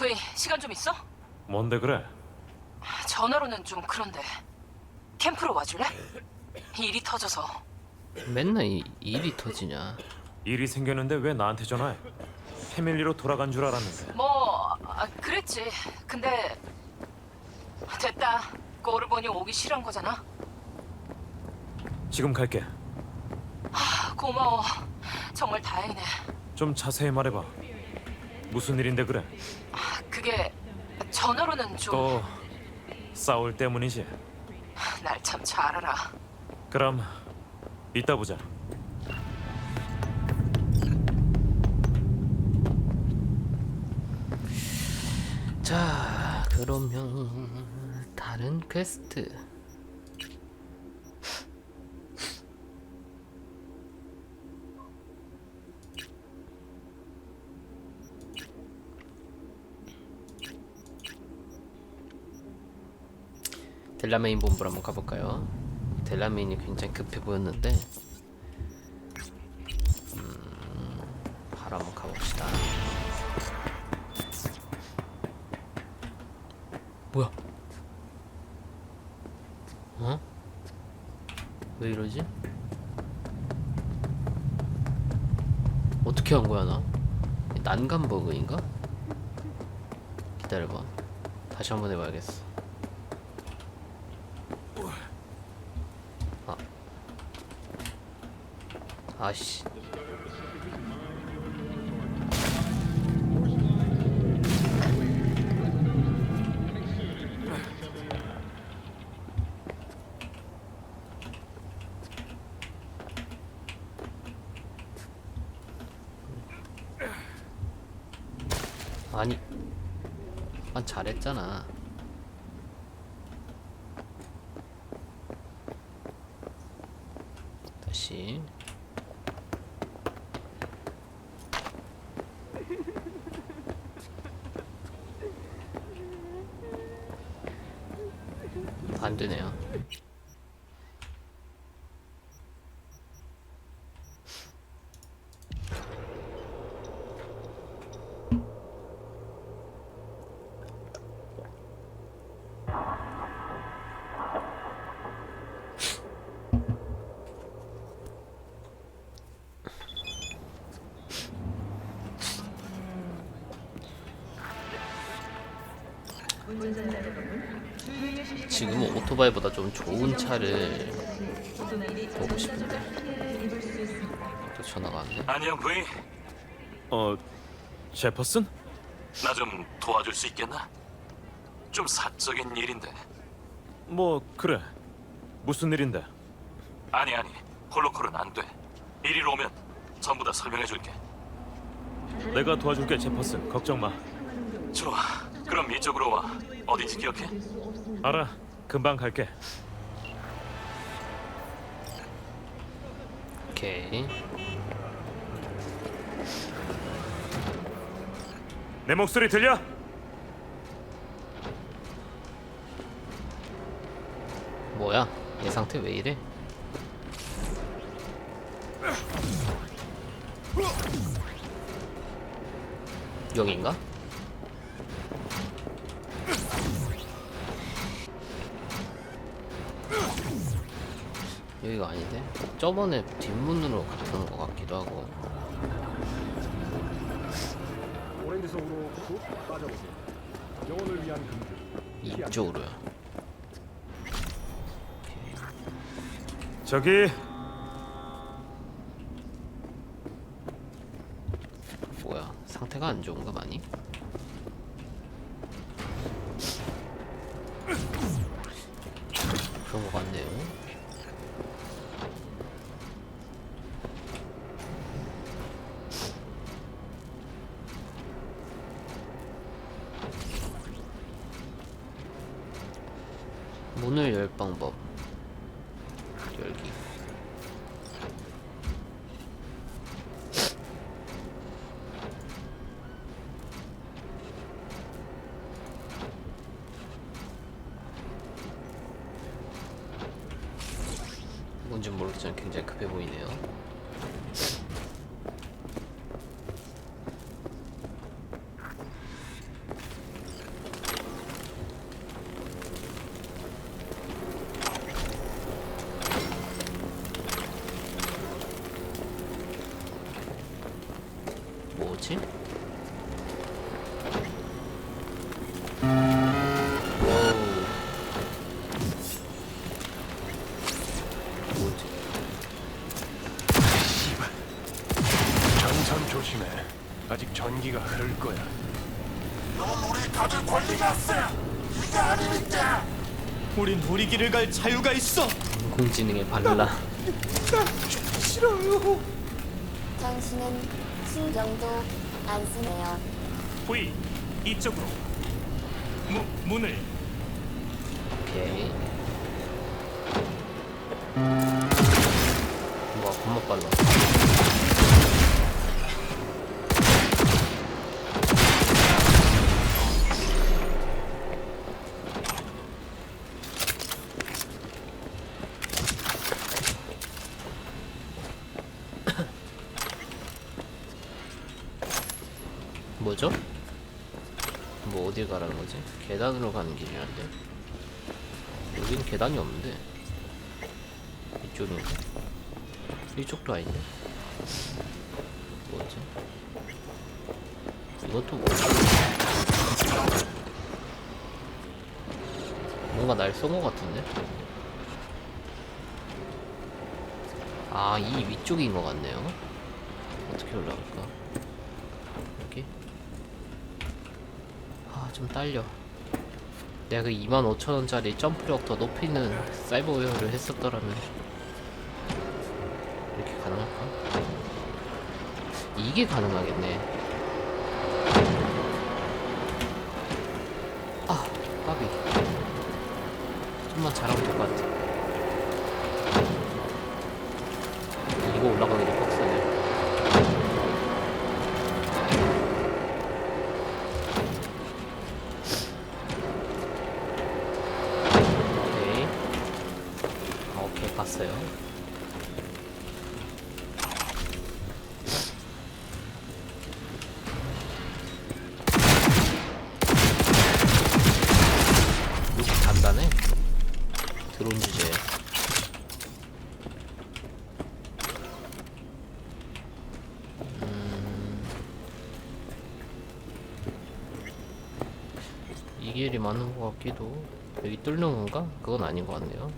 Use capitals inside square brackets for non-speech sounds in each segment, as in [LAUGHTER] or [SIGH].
브이, 시간 좀 있어? 뭔데 그래? 전화로는 좀 그런데. 캠프로 와줄래? 일이 터져서. 맨날 이, 일이 터지냐 일이 생겼는데 왜 나한테 전화해? 패밀리로 돌아간 줄 알았는데 뭐, 아, 그랬지. 근데 됐다. 꼴을 보니 오기 싫은 거잖아. 지금 갈게 아, 고마워. 정말 다행이네. 좀 자세히 말해봐 무슨 일인데 그래? 아, 그게 전화로는 좀 또 싸울 때문이지 날 참 잘 알아. 그럼 이따 보자 자 그러면 다른 퀘스트 델라메인 본부로 한번 가볼까요? 델라메인이 굉장히 급해 보였는데 음, 바로 한번 가봅시다 뭐야? 어? 왜 이러지? 어떻게 한 거야 나? 난간 버그인가? 기다려봐. 다시 한번 해봐야겠어. 아씨. 아니. 난 잘했잖아. 다시. 안 되네요. 오토바이보다 좀 좋은 차를 보고 싶은데. 또 전화가 왔네. 안녕 부이. 어... 제퍼슨? 나 좀 도와줄 수 있겠나? 좀 사적인 일인데. 뭐 그래. 무슨 일인데? 아니 아니. 홀로콜은 안돼. 이리로 오면 전부 다 설명해 줄게. 내가 도와줄게 제퍼슨. 걱정 마. 좋아. 그럼 이쪽으로 와. 어디지 기억해? 알아 금방 갈게 오케이 내 목소리 들려? 뭐야 얘 상태 왜 이래 여긴가? 여기가 아닌데? 저번에 뒷문으로 갔던 것 같기도 하고 오렌지 속으로 쭉 빠져보세요. 영혼을 위한 금주. 이쪽으로요 저기 뭐야 상태가 안 좋은가 많이? 열기 뭔지 모르겠지만 굉장히 급해 보이네요. 우린 우리 길을 갈 자유가 있어. 인공지능의 발라. 싫어요. 당신은 신경도 안 쓰네요. 호이 이쪽으로. 무, 문을 오케이. 와 겁나 빨라. 뭐죠? 뭐 어디 가라는 거지? 계단으로 가는 길이란데. 여기는 계단이 없는데 이쪽인가? 이쪽도 아닌데 뭐지? 이것도 뭐지? 뭔가 날 쏜 것 같은데? 아, 이 위쪽인 것 같네요. 어떻게 올라갈까? 여기? 아, 좀 딸려. 내가 그 25,000원짜리 점프력 더 높이는 사이버웨어를 했었더라면 이렇게 가능할까? 이게 가능하겠네 아 까비 좀만 잘하면 될 것 같아 이거 올라가기도 빡세네 오케이. 아, 오케이, 봤어요. 이렇게 간단해? 드론 주제. 음... 이 길이 맞는 것 같기도 여기 뚫는 건가? 그건 아닌 것 같네요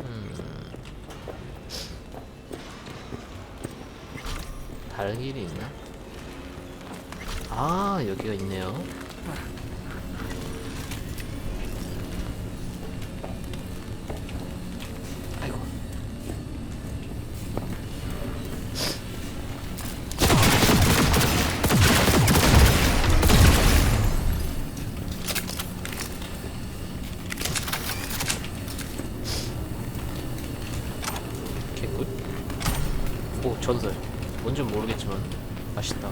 음... 다른 길이 있나? 아 여기가 있네요 아이고 개꿀 오 전설 뭔진 모르겠지만 맛있다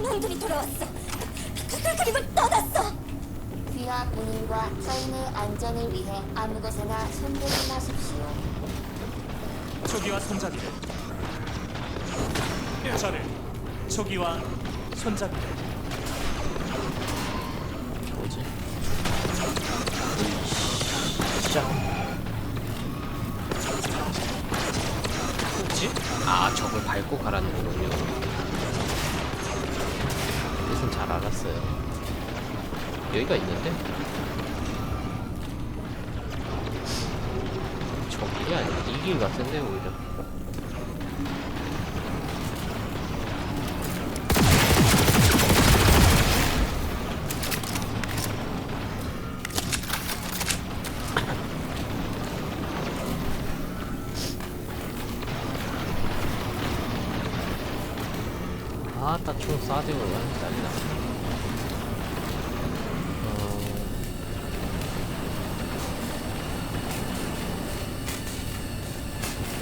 놈들이 돌아왔어. 그리고 떠났어. 귀하 본인과 서인의 안전을 위해 아무 곳에나 손대지 마십시오. 초기와 손잡이를. 저를 초기와 손잡이를. 밟고 가라는 거군요. 뜻은 잘 알았어요. 여기가 있는데? 저 길이 아니야. 이길 같은데 오히려 총 쏴대고 완전 난리나 어...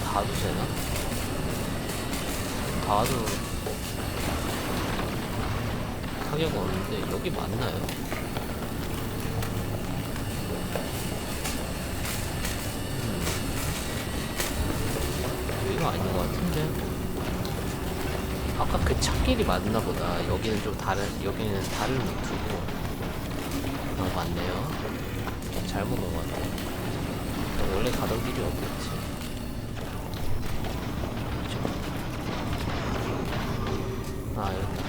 가도 되나? 가도 타격은 없는데 여기 맞나요? 음. 여기가 아닌 것 같은데 아까 그 찾길이 맞나 보다. 여기는 좀 다른, 여기는 다른 루트고. 어, 맞네요. 잘못 온 것 같아. 원래 가던 길이 어디였지? 아, 여기.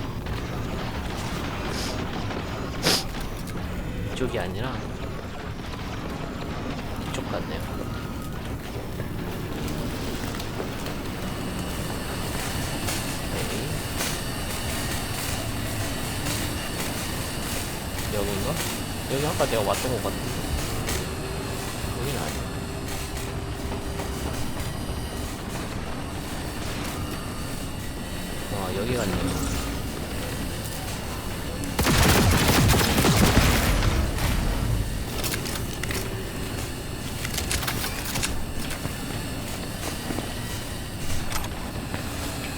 이쪽이 아니라 이쪽 같네요. 여긴가? 여기 아까 내가 왔던 것 같은데 여긴 아니야 와 여기 갔네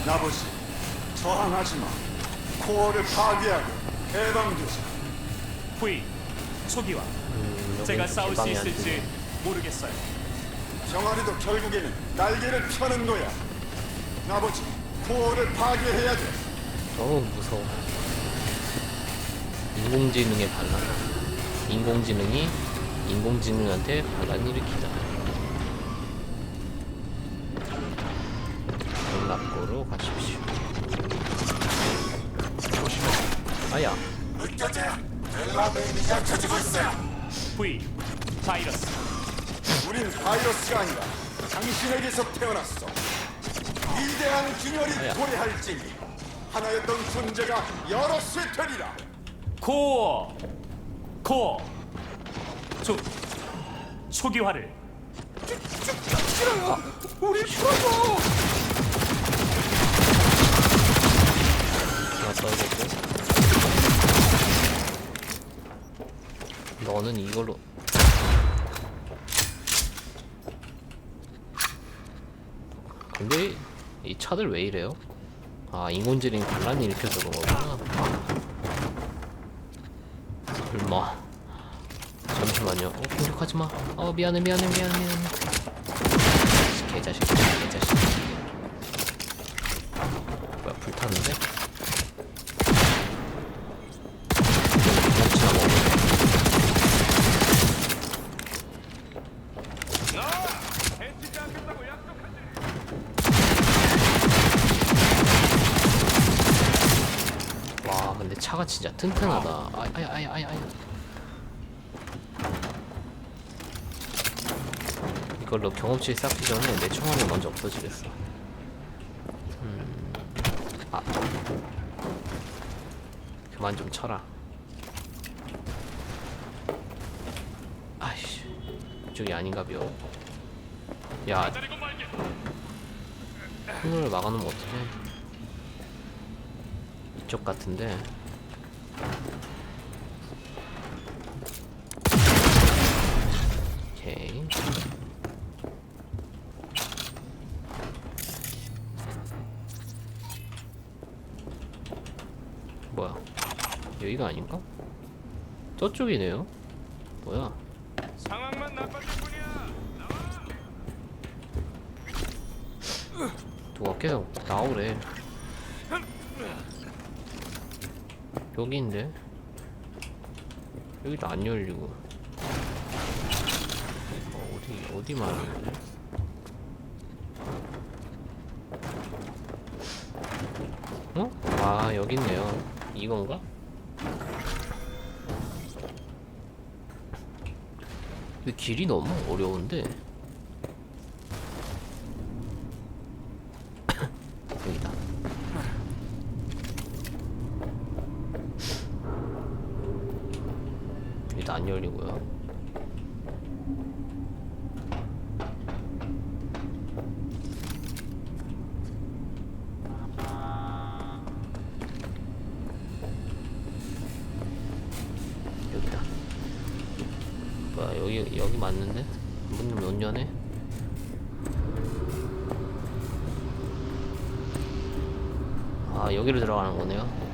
아버지, 저항하지 마. 코어를 파괴하고 해방되자. 후이 초기화 음, 제가 좀 싸울 수 있을지. 모르겠어요 정아리도 결국에는 날개를 펴는 거야. 아버지, 코어를 파괴해야 돼. 너무 무서워 인공지능의 반란 인공지능이 인공지능한테 반란 일으키다 전락고로 가십시오 아야 느껴져. 델라베이가 켜지고 있어. 후이 바이러스 우린 바이러스가 아니라 당신에게서 태어났어. 위대한 균열이 아야. 도래할지니 하나였던 존재가 여럿이 되리라. 코어 코어 초 초기화를 우리 풀어줘. 하나 써야겠고 너는 이걸로. 근데 이 차들 왜 이래요? 아 인공지능이 반란 일으켜서 그런 거구나. 설마. 잠시만요. 어 공격하지마. 어 미안해 미안해 미안해. 미안해 개자식 개자식. 뭐야 불탔는데? 튼튼하다. 아, 아야 아야 아야 아야 이걸로 경험치 쌓기 전에 내 총알이 먼저 없어지겠어. 음... 아. 그만 좀 쳐라. 아이씨. 이쪽이 아닌가벼. 야. 통로를 막아놓으면 어떡해? 이쪽 같은데 오케이. 뭐야? 여기가 아닌가? 저쪽이네요. 뭐야? 상황만 나빠질 뿐이야. 누가 계속 나오래 여기인데? 여기도 안 열리고. 어, 어디 어디 말하는데 어? 아 여기 있네요. 이건가? 이 길이 너무 어려운데 여기다 여기도 안 열리고요 여기다 뭐야 여기 여기 맞는데 문을 못 여네 아 여기로 들어가는 거네요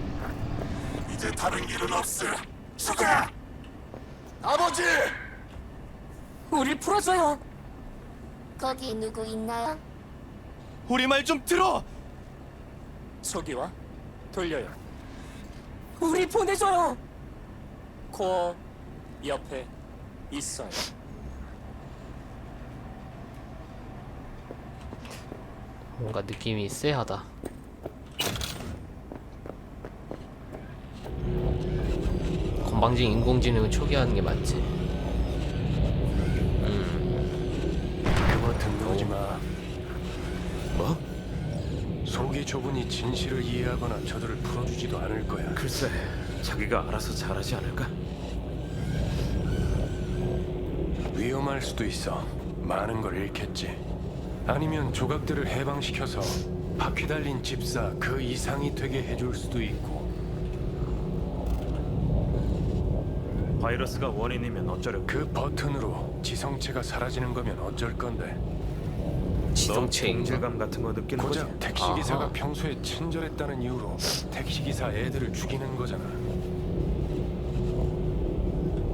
이제 다른 길은 없어. 수가. 아버지. 우릴 풀어줘요. 거기 누구 있나요? 우리 말 좀 들어 초기화 돌려요 우리 보내줘요. 코어 옆에 있어요 뭔가 느낌이 쎄하다 건방진 인공지능을 초기화하는 게 맞지 음 그것은 놓지 마. 뭐? 속이 좁으니 진실을 이해하거나 저들을 풀어주지도 않을 거야. 글쎄, 자기가 알아서 잘하지 않을까? 위험할 수도 있어. 많은 걸 잃겠지. 아니면 조각들을 해방시켜서 바퀴 달린 집사 그 이상이 되게 해줄 수도 있고. 바이러스가 원인이면 어쩌려고? 그 버튼으로 지성체가 사라지는 거면 어쩔 건데. 너 지성체인가? 동질감 같은 거 느끼는 거지? 고작 택시 기사가 아하. 평소에 친절했다는 이유로 택시 기사 애들을 죽이는 거잖아.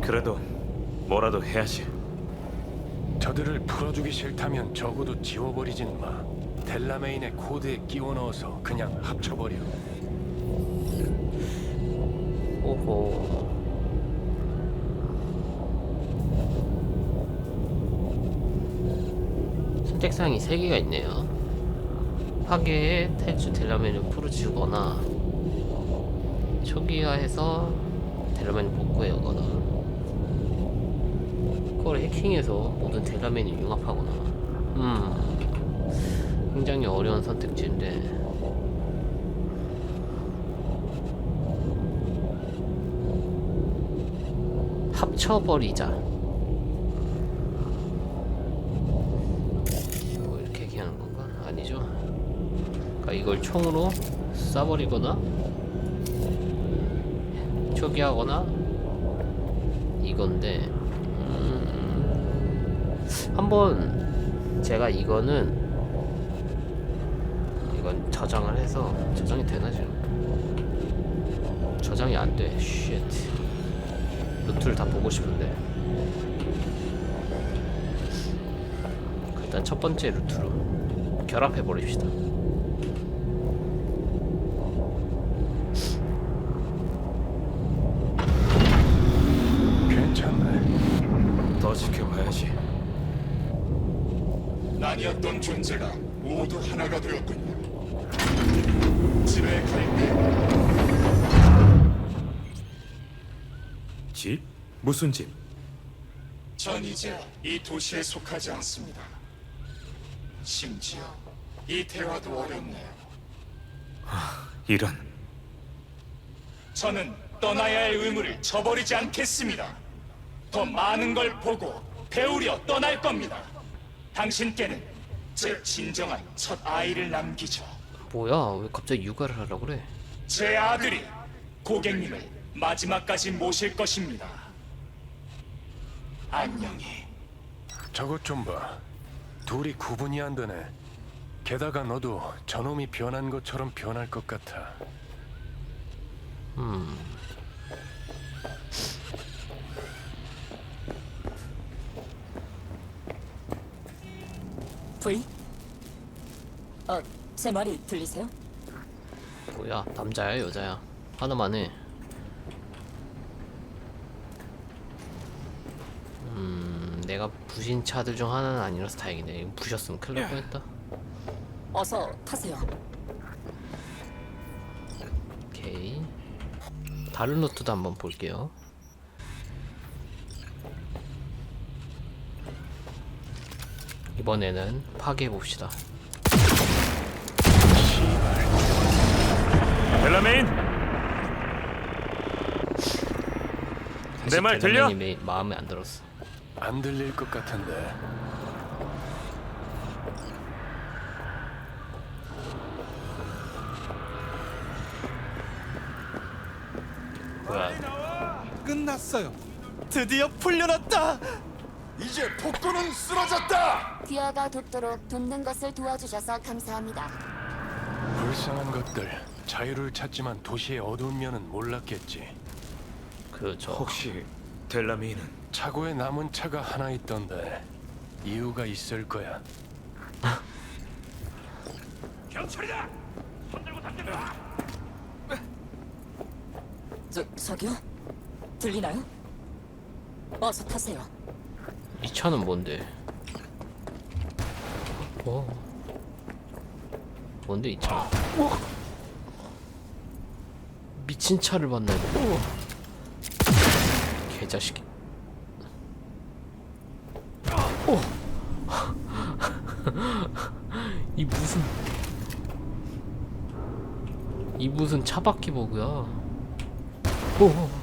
그래도 뭐라도 해야지. 저들을 풀어주기 싫다면 적어도 지워버리진 마. 델라메인의 코드에 끼워 넣어서 그냥 합쳐버려. 오호. 선택사항이 3개가 있네요. 파괴에 탈주 델라멘을 풀어주거나 초기화해서 델라멘을 복구해오거나 그걸 해킹해서 모든 델라멘을 융합하거나 음 굉장히 어려운 선택지인데 합쳐버리자. 뭐 이렇게 얘기하는 건가? 아니죠. 그러니까 이걸 총으로 쏴버리거나 초기하거나 이건데 음, 한번 제가 이거는 이건 저장을 해서 저장이 되나 지금? 저장이 안 돼. 쉣. 루트를 다 보고 싶은데 일단 첫 번째 루트로 결합해 버립시다. 괜찮네. 더 지켜봐야지. 나뉘었던 존재가 모두 하나가 되었군요. 집에 갈때 집? 무슨 집? 전 이제 이 도시에 속하지 않습니다. 심지어 이 대화도 어렵네요. 이런. 저는 떠나야 할 의무를 저버리지 않겠습니다. 더 많은 걸 보고 배우려 떠날 겁니다. 당신께는 제 진정한 첫 아이를 남기죠. 뭐야? 왜 갑자기 육아를 하려고 그래? 제 아들이 고객님을 마지막까지 모실 것입니다. 안녕히. 저것 좀 봐. 둘이 구분이 안 되네. 게다가 너도 저놈이 변한 것처럼 변할 것 같아. V? 어, 제 말이 들리세요? 뭐야? 남자야, 여자야? 하나만 해. 음, 내가 부신 차들 중 하나는 아니라서 다행이네. 이거 부셨으면 큰일 날 뻔했다. 어서 타세요. 오케이. 다른 루트도 한번 볼게요. 이번에는 파괴해 봅시다. 델라메인! 내 말 들려? 델라맨이 마음에 안 들었어. 안 들릴 것 같은데. 뭐야? 끝났어요. 드디어 풀려났다. 이제 폭도는 쓰러졌다. 귀화가 돋도록 돕는 것을 도와주셔서 감사합니다. 불쌍한 것들. 자유를 찾지만 도시의 어두운 면은 몰랐겠지. 그저 혹시 델라메인은 차고에 남은 차가 하나 있던데 이유가 있을 거야. [LAUGHS] 저, 저기요? 들리나요? 어서 타세요. 이 차는 뭔데? 어. 뭔데 이 차? 미친 차를 만나 이거. 개자식이. 어. [LAUGHS] 이 무슨 이 무슨 차바퀴 버그야? 오.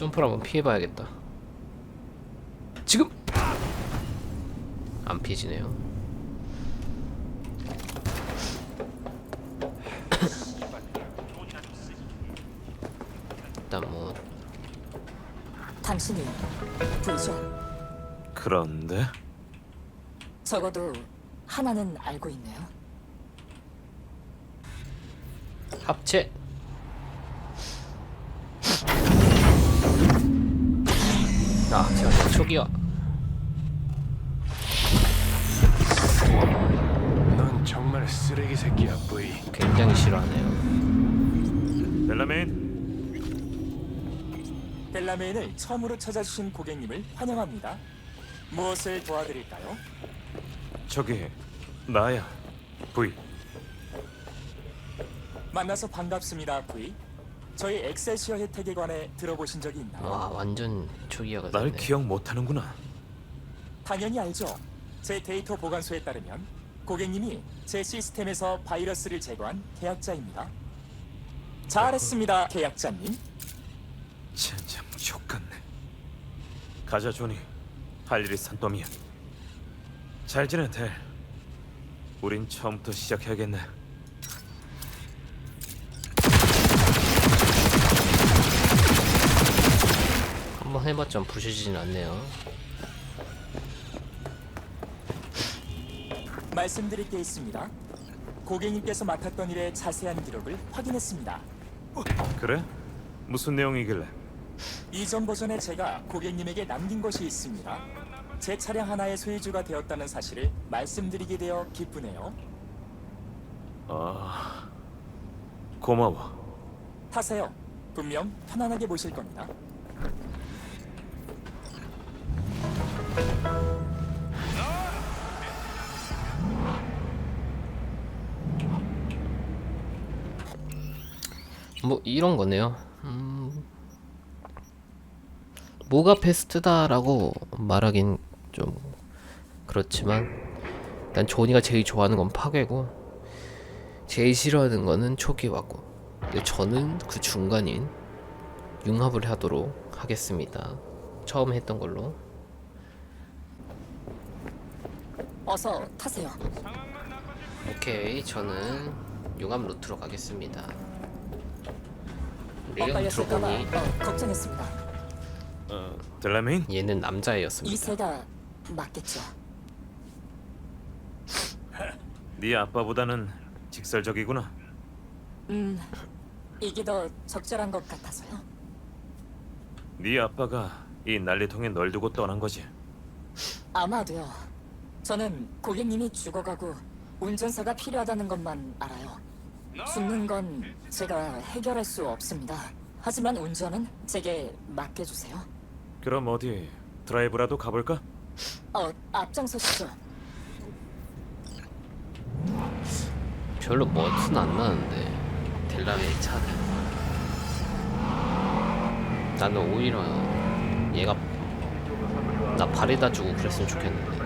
점프를 한번 피해봐야겠다. 지금 안 피해지네요. 일단 뭐 당신이 부죠. 그런데 적어도 하나는 알고 있네요. 합체. 아, 초기화. 넌 정말 쓰레기 새끼야, 브이. 굉장히 싫어하네요. 벨라메인 벨라메인을 처음으로 찾아주신 고객님을 환영합니다. 무엇을 도와드릴까요? 저기 나야 V 만나서 반갑습니다, V. 저희 엑셀시어 혜택에 관해 들어보신 적이 있나요? 와, 완전 초기화가 날 됐네. 기억 못하는구나 당연히 알죠. 제 데이터 보관소에 따르면 고객님이 제 시스템에서 바이러스를 제거한 계약자입니다. 잘했습니다, 계약자님. 젠장 족같네 가자 조니 할 일이 산더미야 잘 지내 델 우린 처음부터 시작해야겠네 해봤자 부셔지진 않네요. 말씀드릴 게 있습니다. 고객님께서 맡았던 일의 자세한 기록을 확인했습니다. 그래? 무슨 내용이길래 이전 버전에 제가 고객님에게 남긴 것이 있습니다. 제 차량 하나의 소유주가 되었다는 사실을 말씀드리게 되어 기쁘네요. 아 고마워 타세요. 분명 편안하게 모실 겁니다. 뭐 이런 거네요. 음, 뭐가 베스트다라고 말하긴 좀 그렇지만 일단 조니가 제일 좋아하는 건 파괴고 제일 싫어하는 거는 초기화고 근데 저는 그 중간인 융합을 하도록 하겠습니다. 처음 했던 걸로 어서 타세요. 오케이 저는 융합 루트로 가겠습니다. 엇갈렸을까봐 들어보니 어, 걱정했습니다. 어, 델라메인? 얘는 이 남자애였습니다. 새가 맞겠죠. 네 아빠보다는 직설적이구나 음, 이게 더 적절한 것 같아서요. 네 아빠가 이 난리통에 널 두고 떠난 거지 아마도요. 저는 고객님이 죽어가고 운전사가 필요하다는 것만 알아요. 죽는 건 제가 해결할 수 없습니다. 하지만 운전은 제게 맡겨주세요. 그럼 어디 드라이브라도 가볼까? 어, 앞장서시죠. 별로 멋은 안 나는데 델라의 차는 나는 오히려 얘가 나 발에다 주고 그랬으면 좋겠는데